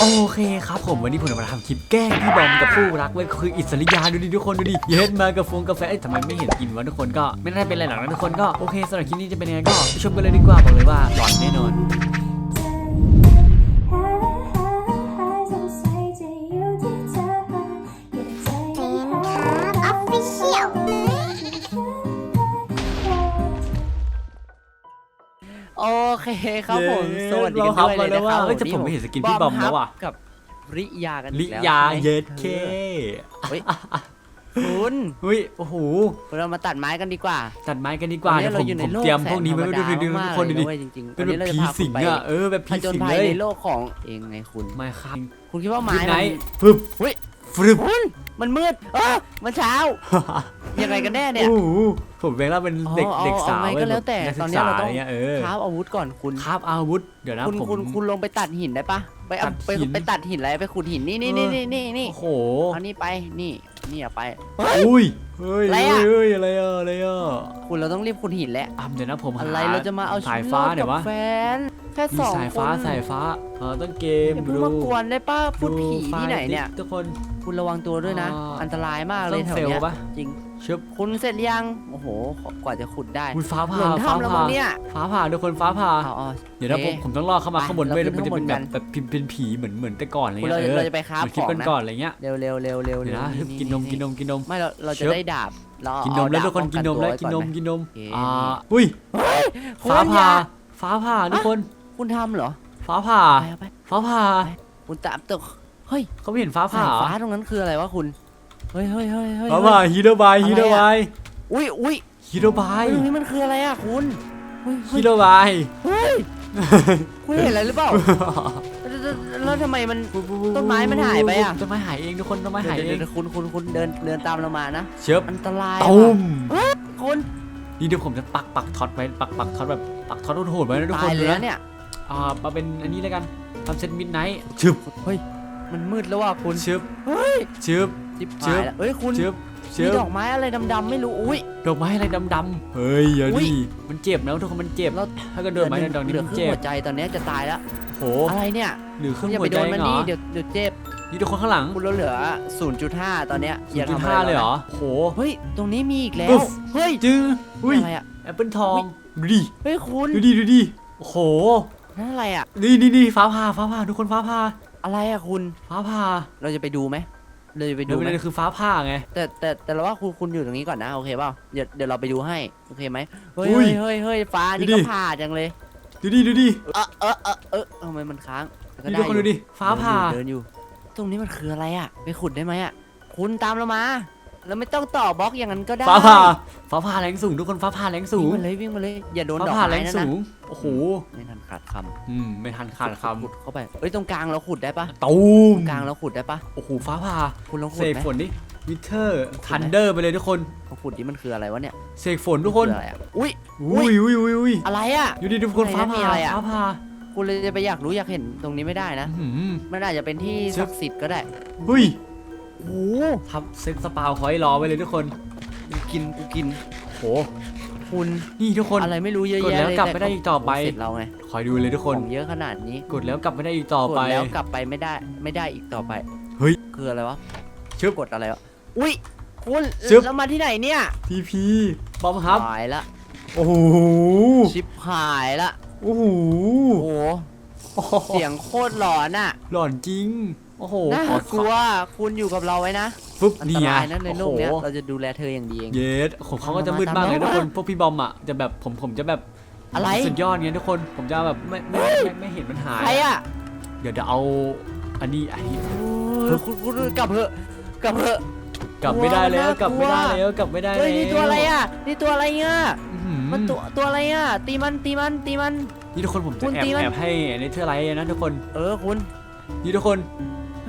โอเคครับผมวันนี้ผมจะมาทำคลิปแกล้งพี่บอมกับผู้รักไว้ยคืออิสริยาดูดิทุกคนดูดิเย็นมากับฟงกาแฟเอ้ยทำไมไม่เห็นกินวะทุกคนก็ไม่ได้เป็นอะไรหรอกนะทุกคนก็โอเคสำหรับคลิปนี้จะเป็นยังไงก็ไปชมกันเลยดีกว่าบอกเลยว่าหลอนแน่นอน เคครับผมเย้สวัสดีกันเราด้วยเลยทำมาแล้วนะครับว่าเอ้ยแต่ผมไม่เห็นสกินพี่บอมแล้วว่ะกับริยากันลิอีกแล้วยาใช่ไหมเย็ดเคเฮ้ยคุณเฮ้ยโอ้โหเรามาตัดไม้กันดีกว่าจัดไม้กันดีกว่าวันเดี๋นี้ยวผมเราอยู่ในผมโลกเตรียมพวกนี้แสไว้นดูธรรมดูดาทุกคนดูดิมากเลยเว้ยจริงๆเป็นวัแบบเราจะผีพาสิคุณงไปอะเออแบบผผีจญสิงภัยเลยในโลกของเองไงคุณไม่ครับคุณคิดว่าไม้มิดไนมันท์ฟึบเฮ้ยฟึบคุณมันมืดเออมันเช้า ยังไงกันแน่เนี่ย โอ้โหผมแบงค์แล้วเป็นเด็กเอาเอาเด็กสาวเอาไงก็แล้วแต่บบตอนเนี้ยเราต้องกศึกษะไงี้ยเออคราบอาวุธก่อนคุณ คาบอาวุธเดี๋ยวนะคุณผม คุณคุณลงไปตัดหินได้ปะไปเอาตัดไปหิน ไปตัดหินอะไรไปขุดหินนี่นี่เอนี่อนี่นี่นี่โอ้โหเอานี่ไปนี่นี่เอาไป อุ้ยเฮ้ยอะไรเฮ้อะยเฮ้ยอะไรอะอะไรอะคุณเราต้องรีบขุดหินแล้วอะเดี๋ยวนะผมหอะไรเราจะมาเอาสายชีวิตฟ้ารอดเนี่ยวะกับแฟนแค่มีสองสายฟ้าคนสายฟ้าเออต้นเกมอย่าเพิ่งดูมากวนได้ป้าพูดผีดูที่ไหนเนี่ยฟล์ทุกคน คุณระวังตัวด้วยนะ อ่า อันตรายมากเลต้ยองแถวเฟลเนี้ยปะจริง ชึบคุณเสร็จยัง โอ้โห กว่าจะขุดได้อุ้ยฟ้าหผ่าลงฟ้าถ้ำแล้วผ่ามั้งเนี่ยฟ้าผ่าทุกคนฟ้าผ่าเอาเอาเดี๋ยวนะโอผเคมผมต้องรอเข้ามาไปข้างบนเราด้วยขึ้แล้วนมันจะเป็นข้างบนแบบแบบพิมพ์เป็นผีเหมือนเหมือนแต่ก่อนอะไรคุณเงี้เรายเออเราจะไปคราฟเหมือนคลิขปองนะ ก่อนๆอะไรเงี้ยเร็วเร็วเร็วเร็วเดี๋ยวนะร็วกินนมกินนมกินนม ไม่เราเราจะเชิบ ได้ดาบเราเอากินนมแล้วดาบทุกคนป้องกินนมตัวแล้วไกินนมก่อกินนมโอเคอ่าอุ้ยคุณฟ้าผ่าอย่ฟ้าผ่าทุกคนคุณทำเหรอฟ้าผ่าไปเอาไปฟ้าผ่าคุณตามตัว เฮ้ยเขาไม่เห็นฟ้าผ่าสายเหรอฟ้าตรงนั้นคืออะไรวะคุณ เฮ้ยเฮ้ยเฮ้ยเฮ้ยฟ้าผ่าฮีโร่บายฮีโร่บายอุ้ยอุ้ยฮีโร่บายเฮ้ยตรงนี้มันคืออะไรอะคุณเฮ้ยเฮ้ฮียโร่บายเฮ้ยคุณเห็นอะไรหรือเปล่าแล้วแล้วแล้วทำไมมันต้นไม้มันหายไปอะต้นไม้หายเองทุกคนต้นไม้หายเอเดี๋งวๆๆคุณคุณคุณเดินเดินตามเรามานะเชิบอันตรายตุ้มว่ะคุณนี่เดี๋ยวผมจะปักปักท็อตไว้ปักปักท็อตแบบปักท็อตโหดๆไว้นะทุกตาคนยเลยดูนะเนี่ยอ่ามาเป็นอันนี้แล้วกันทำเซตมิดไนท์ชึบเฮ้ย มันมืดแล้วว่ะคุณชึบเฮ้ยชึบจิบเชิหาบยแล้วเฮ้ยคุณชึบชึมีบดอกไม้อะไรดำๆไม่รู้อุ้ย ดอกไม้อะไรดำๆเฮ้ยอย่าอุ๊ยดิมันเจ็บนะทุกคนมันเจ็บแล้วถ้าก็โดนไม้ดำๆนี่เหลือมันครึ่งเจ็บหัวใจตอนเนี้ยจะตายแล้วโหอะไรเนี่ยหรือครึ่งอย่าหัไปวโดใจนมันเหรนี่อเดี๋ยวเดี๋ยวเจ็บนี่ทุกคนข้างหลังคุณเราเหลือ 0.5 ตอนเนี้ยอย่าจุดทำอะไรห้าเลยเหรแวอนะโห เฮ้ยตรงนี้มีอีกแล้อุ๊วฟเฮ้ยจื้ออุ้ยอะไรอะแอปเปิลทองอุ๊ยดูดิเฮ้ยคุณดูดิดูดิโอ้โหนั่นอะไรอะนี่นี่นี่ฟ้าผ่าฟ้าผ่าทุกคนฟ้าผ่า อะไรอะคุณ ฟ้าผ่าเราจะไปดูไหมเราจะไปเดี๋ดูยวไหมมันคือฟ้าผ่าไง แต่แต่แต่เราว่าคุณคุณอยู่ตรงนี้ก่อนนะโอเคเปล่าเดี๋ยวเดี๋ยวเราไปดูให้โอเคไหมเฮ้ยอุ้เฮ้ยยเฮ้ยเฮ้ยฟ้านี่ดูดิก็ผ่าจังเลยดูดิดูดิเออเออเออเออทำไมมันค้างแต่ก็นี่ได้ทุกคนอดูยู่ดิฟ้าผ่าเดินอยู่เดินอยู่ ตรงนี้มันคืออะไรอะไปขุดได้ไหมอะคุณตามเรามา เราไม่ต้องต่อบล็อกอย่างนั้นก็ได้ฟ้าผ่าฟ้าผ่าแรงสูงทุกคนฟ้าผ่าแรงสูวิ่งงมาเลยวิ่งมาเลยอย่าโดนฟ้าดอกผ่าแรไม้งนะสูนะงโอ้โหไม่ทันขาดคอืมไม่ทันำขาดคขุดเข้าไปเอ้ยตรงกลางเราขุดได้ปะำตูมตรงกลางเราขุดได้ปะโอ้โหฟ้าผ่าคุณลองขุเสดกไหม ฝนดิวิเทอร์ขุทัดนไหมเดอร์ไปเลยทุกคนลองขุดดิมันคืออะไรวะเนี่ยเสกฝนทุกคนมัออะไรอะอุ้ยอุ้ยอุ้ยอุ้ยอุ้ยอะไรอะอยู่ดีทุกคนอะไรนะฟ้ามีผ่าอะไรอะ ฟ้าผ่าคุณเลยจะไปอยากรู้อยากเห็นตรงนี้ไม่ได้นะ อื้อหือ มันอาจจะเป็นที่เชิศับกดิ์สิทธิ์ก็ได้ เฮ้ย โอ้โหทับเซ็ตสปาวคอยรอไว้เลยทุกคน กูกินกูกิน โห คุณนี่ทุกคน อะไรไม่รู้เยอะกดแยะแล้วเลยกลับไม่ได้อีกต่อไป เสร็จเราไงคอยดูเลยทุกคน ของเยอะขนาดนี้กดแล้วกลับไม่ได้อีกต่อกดไปแล้วกลับไปไม่ได้ไม่ได้อีกต่อไปเฮ้ยคืออะไรวะชึบกดอะไรวะอุ้ยคุณชึบ แล้วมาที่ไหนเนี่ยทีพีบอมฮับ หายละโอ้โห ชิปหายละโอ้โห โอ้โหโอ้โหเสียงโคตรหลอนอะ หลอนจริง โอ้โหน่าขอกลัวคุณอยู่กับเราไว้นะปุ๊บอันนี่ตไงรายนะในโลกเนี้ยโอ้โหเราจะดูแลเธออย่างดีเอง เยสของเขาก็จะตามมืดมากเลยมาทุกคนพวกพี่บอมอะจะแบบผมผมจะแบบอะไร สุดยอดเงี้ยทุกคนผมจะแบบไม่ไม่ไม่ไม่เห็นมันหายใครอะเดี๋ยวเดี๋ยวเอาอันนี้อันนี้โอ้ยคุณคุณกลับเถอะกลับเถอะ กลับไม่ได้แล้วน่ากลัวกลับไม่ได้แล้วกลับไม่ได้แล้วเฮ้ยนี่ตัวอะไรอะนี่ตัวอะไรอะอื้อหือมันตัวตัวอะไรอะตีมันตีมันตีมัน นี่ทุกคนผมคุจะณแอบตีมัน แอบให้เนเธอร์ไลท์นะทุกคน เออคุณ นี่ทุกคน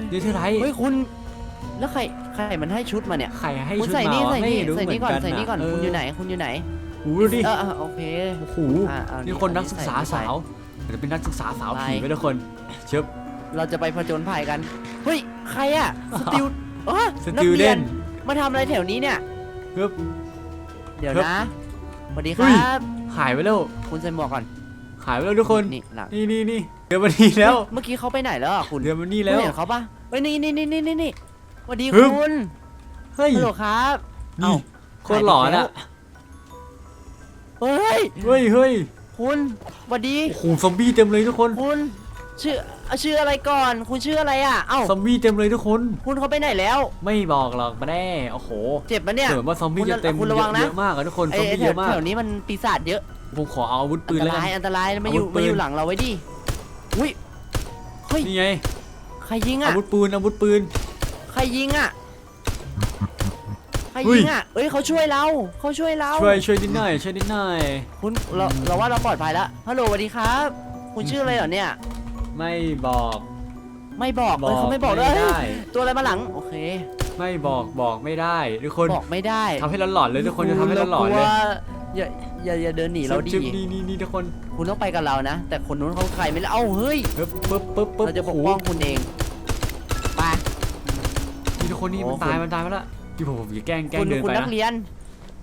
เนเธอร์ไลท์เฮ้ยคุณ แล้วใครใครมันให้ชุดมาเนี่ยใครให้คุณชุดใส่มานี่วะใส่ให้นี่รู้ใส่เหมือนี่นก่อนกันใส่นี่ก่อนเคุณอยู่ไหนคุณอยู่ไหนโอ้โหดูดิเออเออโอเค โอ้โหอะเอานี่คนนักศึกษาใส่สาวอาจจะเป็นนักศึกษาสาวไป ผีไปทุกคนเชิบ เราจะไปผจญภัยกัน เฮ้ย ใครอะสติวอ๋อสนักติวเรีเด่ยนนมาทำอะไรแถวนี้เนี่ยครับเดี๋ยวครับนะสวัสดีคเฮ้รัย บ หายไปแล้วคุณใส่หมวกก่อนหายไปแล้วทุกคนนี่หลังนี่นี่นี่เดินมานี่แล้ว เมื่อกี้เขาไปไหนแล้วอะคุณเดินมานี่แล้ว คุณเห็นเขาปะ เฮ้ยนี่นี่นี่นี่นี่นี่สวัสดีฮึบคุณเฮ้ยฮัลโหลครับนี่เอ้าโคนหลอนอะเฮ้ย เฮ้ยเฮ้ยคุณสวัสดี โอ้โหซอมบี้เต็มเลยทุกคนคุณชื่ออะชื่ออะไรก่อน คุณชื่ออะไรอะ เอ้าซอมบี้เต็มเลยทุกคน คุณเขาไปไหนแล้ว ไม่บอกหรอกมาแน่โอ้โหเจ็บปะเนี่ย เหมือนว่าซอมบี้คุณจะเต็มคุณเยระวังอะนะ เยอะมากอะทุกคนไอ้ซอมไอ้บี้แถเยวอะแถมากวนี้มันปีศาจเยอะผมขอเอาอาวุธปือันนตแล้วกัรายนอันตรายมาอยู่อาวุธปืนมาอยู่หลังเราไว้ดิอุ้ยเฮ้ยนี่ไง ใครยิงอาอะวุธปืนอาวุธปืน ใครยิงอะใครเฮ้ยยิงอะเอ้ยเขาช่วยเราเขาช่วยเราช่วยช่วยนิดหน่อยช่วยนิดหน่อย คุณเราเราว่าเราปลอดภัยแล้วฮัลโหลสวัสดีครับ คุณชื่ออะไรเหรอเนี่ย ไม่บอก ไม่บอกบอเอ้ยกเขาไม่บอกด้วยไม่ได้ตัวอะไรมาหลังโอเค ไม่บอกบอกไม่ได้ทุกคนบอกไม่ได้ทำให้เราหลอนเลยทุกคนจะทำให้เราหลอนเลยกว อย่าอย่าอย่าเดินหนีเราดิชึบนี่นี่นี่ทุกคนคุณต้องไปกับเรานะ แต่คนนู้นเขาใครไม่รู้เอ้าเฮ้ยปึ๊บปึ๊บปึ๊บปึ๊บเราจะปกโอ้โหป้องคุณเองไป นี่ทุกคนนี่โอ้มันตายคุณ มันตายไปแล้วที่ผมผมจะแกล้งแกล้งคุณเดินคุณไปนักนะเรียน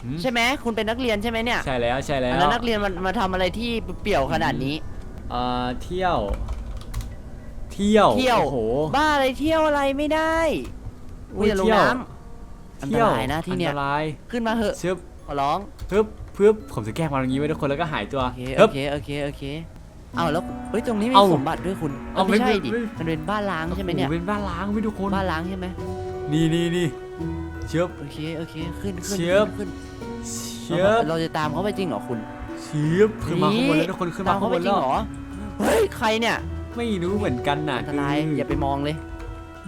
หืมใช่ไหมคุณเป็นนักเรียนใช่ไหมเนี่ยใช่แล้วใช่แล้อันวนั้นนักเรียนมันมาทำอะไรที่เปี่ยวขนาดนี้ เอ่อเที่ยว เที่ยวเที่ยว โอ้โห บ้าอะไรเที่ยวอะไรไม่ได้อุ้อุ้ยยอย่าลงเที่ยวน้ำอันตเที่ยวรายนะที่เนี่ย อันตรายขึ้นมาเหอะชึบขอร้องปึ๊บ ปึ๊บผมจะแกล้งมาอย่างนี้ไว้ทุกคนแล้วก็หายตัวโอเคปึ๊โอบเคโอเคโอเคเอาแล้วเฮ้ยตรงนี้มีเอ้าสมบัติด้วยคุณเอาไม่ใช่ไม่ดิไม่ มันเป็นบ้านล้างใช่ไหมเนี่ยโอ้โเป็นบ้านล้างไว้ทุกคนบ้านล้างใช่ไหมนี่นี่นี่เชิบโอเคโอเคขึ้นขึ้นเชียบ ขึ้นเชิขึ้นบเราจะตามเขาไปจริงเหรอคุณเชิบขึ้นมาข้างบนแล้วทุกคนขึ้นมาตามข้าเขางบไปนจริแล้งวเหรอเฮ้ยใครเนี่ยไม่รู้เหมือนกันน่ะอันตรายคืออย่าไปมองเลย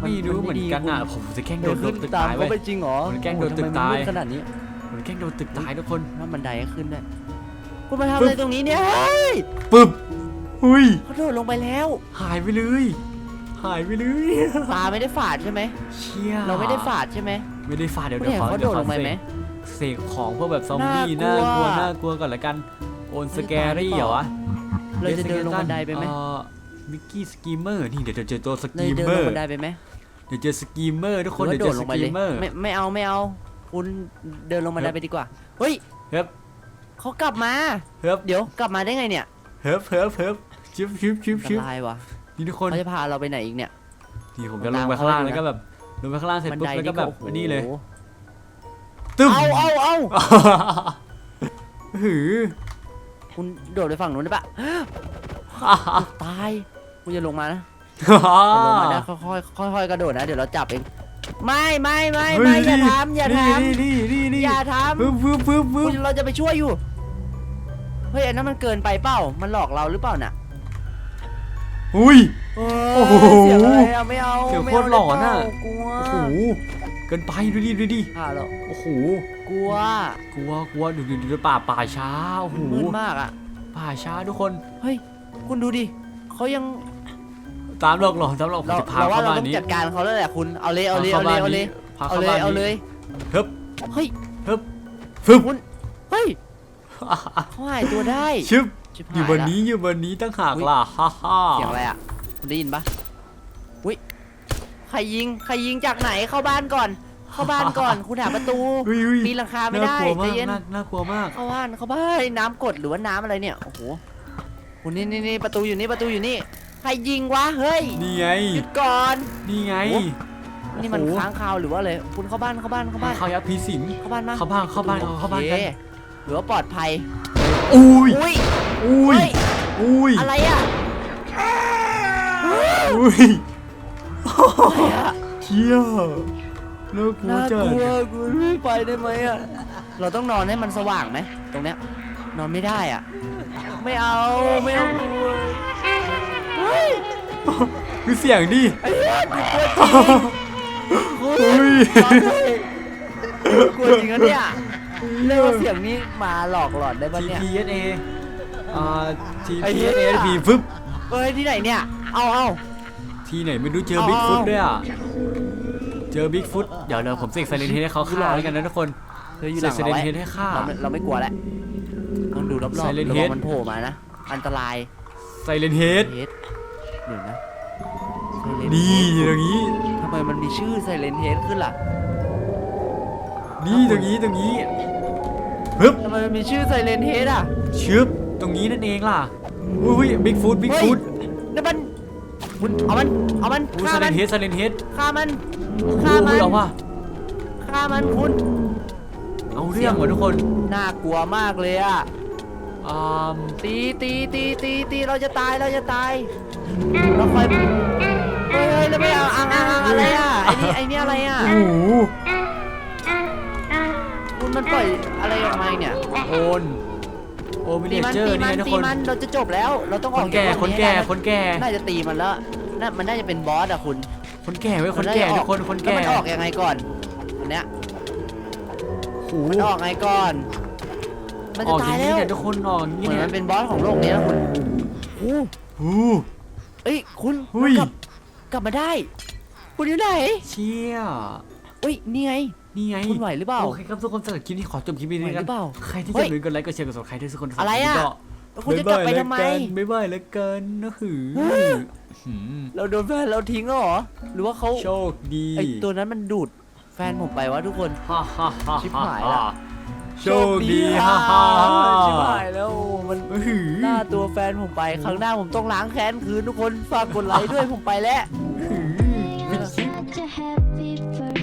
ไม่รู้เหมือนกันน่ะคุณผมจะแกล้งโดเดี๋ยวนโดขึ้นนตึกตามตายเขาไว้ไปจริงเหรอมันแกล้งโดนอ้หตึกตายทำไมมันมืดขนาดนี้ ผมจะแกล้งโดนตึกตายทุกคนว่าบันไดก็ขึ้นได้คุณมาทำอะไรตรงนี้เนี่ยเฮ้ยปึ๊บหุยเขาโดดลงไปแล้ว หายไปเลย หายไปเลยตาไม่ได้ฝาดใช่ไหมเชี่ยเราไม่ได้ฝาดใช่ไหมไม่ได้ฟาดเดี๋ยวคุณเดี๋ยวเห็นขอเขาเดี๋โดยวดขลองไปเสไหมกเสกของพวกแบบซอมบี้น่าน่ากลัลัววน่ากลัวก่อนละกันโอนสแกรี่เหรอวะเราจะเดินลงบันไดไปไหมมิกกี้สกีมเมอร์นี่เดี๋ยวเจอตัวสเรากีจะมเดินเมอลงร์บันไดไปไหมเดี๋ยวเจอสกีมเมอร์ทุกหคนรือเดี๋ยว่าวโดเจอดสลงไปกีเลยมเมอร์ไม่ไม่เอาไม่เอา คุณเดินลงบันไดไปดีกว่า เฮ้ยเฮ้ยเขากลับมา เฮ้ยเดี๋ยวกลับมาได้ไงเนี่ยเฮ้ยเฮ้ยเฮ้ยชิบชิบชิบอันชิบตรายว่ะนี่ทุกคนเขาจะพาเราไปไหนอีกเนี่ยนี่ผมจะลงไปข้างล่างแล้วก็แบบลงไปข้างล่างเสร็จบันปุ๊บไดแล้วนี่ก็แบบโอ้โหอันนี้เลยตึ้มเอาเอาเอาหือคุณโดดไปฝั่งนู้นได้ปะตายคุณจะลงมานะจะลงมานะค่อยๆค่อยๆกระโดดนะเดี๋ยวเราจับเอง ไม่ไม่ไม่ไม่อย่าทำอย่าทนี่นี่นี่ำนี่อย่าทปึ๊บปึ๊บปึ๊บำปึ๊บคุณเราจะไปช่วยอยู่เฮ้ยอันนั้นมันเกินไปเปล่ามันหลอกเราหรือเปล่าน่ะอุ้ยโอ้โอ้โหเสียงอะไรอะไม่เอาเสียงไม่โคตรหลอนอะเากลัวโอ้โหเกินไปดูดิดูดิอ่าเราโอ้โหกลัวกลัวกลัวดูดูดูป่าป่าช้าโอ้โหมืดมากอะป่าช้าทุกคนเฮ้ยคุณดูดิเขายัง ตามหลอกหลอนตามหลอกผมเราจะพาเราว่าเข้าเราบ้านต้องนี้จัดการเขาแล้วแหละคุณเอาเลยเอาเลยเอาเลยเอาเลยพาเอาเข้าเลยบ้านเอาเลนี้ยฮึบเฮ้ยฮึบฟึบคุณเฮ้ยเขาหายตัวได้ชึบชิบอยู่หายบนละนี้อยู่บนนี้ตั้งหากอุ๊ยล่ะฮ่าฮ่าเสียงอะไรอะคุณได้ยินปะอุ้ยใครยิงใครยิงจากไหนเข้าบ้านก่อน เข้าบ้านก่อน คุณหาประตูอุ้ยอุ้ยปีนหลังคาไม่น่าได้กลัวใจมากเย็น น่าน่ากลัวมาก เข้าบ้านเข้าบ้านน้ำกรดหรือว่าน้ำอะไรเนี่ยโอ้โหคุณนี่นี่นี่ประตูอยู่นี่ประตูอยู่นี่ใค รยิงวะเฮ้ยนี่ไง หยุดก่อน นี่ไงโอ้ นี่มันโอ้โหค้างคาวหรือว่าอะไรคุณเข้าบ้านเข้าบ้านเข้าบ้าน เขายักษ์ผีสิง เข้าบ้านมาเข้าบ้านเข้าบ้านเอาเข้าบ้านกัน โอคหรือว่าปลอดภัยอุ้ย อุ้ยอุ้ย เฮ้ยอุ้ย อะไรอะอุ้ยอะไรอะเที่ยวน่ากลัวน่าจักดลัวกูไม่ไปได้ไหมอะเราต้องนอนให้มันสว่างไหมตรงเนี้ยนอนไม่ได้อะ ไม่เอาไม่เอากลัว เฮ้ยคือเสียงดิไอ้เหี้ยกูกลัวจริงคุณอุ้ยนอนเลยกลัวจริงนะเนี่ยเรียกว่าเสียงนี้มาหลอกหลอนได้ปะ T เนี่ย P S A อ่า T ไอ้ P เหี้ย S A พีฟึบเฮ้ยที่ไหนเนี่ย เอาเอา ที่ไหนไม่รู้เจอเอาบิ๊กฟุตเอาด้วยอะ เจอบิ๊กฟุตเดี๋ยวเดี๋ยวผมเสกไซเลนเฮดให้เขาฆ่าแล้วกันนะทุกคน เธออยู่เสหลักงไซเราเลนไว้เฮดให้ฆ่าเราไม่เราไม่กลัวแล้วต้องดูรอบๆ Silent ระวั Head งมันโผล่มานะ อันตราย ไซเลนเฮดเฮดเดี๋ยวนะ Silent นี่ Head ตรงนี้ ทำไมมันมีชื่อ Silent Head ขึ้นล่ะนี่ตรงนี้ตรงนี้ปึ๊บทำไมมันมีชื่อ Silent Head อะชึบตรงนี้นั่นเองล่ะอุ้ยบิ๊กฟุตบิ๊กเฮ้ยฟุตนนั่นมันคุณเอามันเอามันอู้ฆ่าสเลมันนเฮดสเลนเฮดฆ่ามันโอ้โหฆ่ามันเอาว่ะฆ่ามันคุณเอาเรื่องว่ะทุกคน น่ากลัวมากเลยอะ อ่าตีตีตีตีตีเราจะตายเราจะตายเราคอยเฮ้ยเฮ้ยแล้วไม่เอาอังอังอังอะไรอะไอ้นี่ไอ้นี่อะไรอะโอ้โหคุณมันปล่อยอะไรออกมาเนี่ยโอนโอมิเนตีมันเจอตีร์มันี่นไงทุกตีคนมันเราจะจบแล้ว เราต้องอคอกนแก่จากคนโลแก่ให้ได้คนแก่น่าจะตีมันแล้วน่ามันน่าจะเป็นบอสอะคุณ คนแก่ไว้ยคนแก่มัทุากจะออคนคนแล้วแก่มันออกยังไงก่อนอันเนี้ยโอ้โหมันออกไงก่อน มันอจะอกอตายย่างนี้แล้วเนี่ยทุกคนออกอย่างเหนี้มือนเนี่ยมันเป็นบอสของโลกนี้นะคุณโอ้หูเอ้ยคุณหุ้ย กลับกลับมาได้ คุณอยู่ไหนเชี่ยเอ้ยนี่ไง นี่ไงคุณไหวหรือเปล่าโอเคครับทุกคนสำหรับคลิปนี้ขอจบคลิปนี้ไหวด้วยหกัรืนอเปล่าใครที่เฮ้จะยลืมกดไลค์กดแชร์กด subscribe ด้วยทุกคนอะไรอะก็แล้วคุณจะกลับไปทำไมบ๊ายบายแล้วกันนะหือเฮ้ย หืมเราโดนแฟนเราทิ้งแล้วเหรอ หรือว่าเขาโชคดีไอตัวนั้นมันดูดแฟนผมไปวะทุกคน ฮ่าฮ่าฮ่าชิบหายละ โชคดีฮ่าฮ่าชิบหายแล้วมันหือหน้าตัวแฟนผมไปครั้งหน้าผมต้องล้างแค้นคืนทุกคนฝากกดไลค์ด้วยผมไปแล้วหือ Such a happy birthday.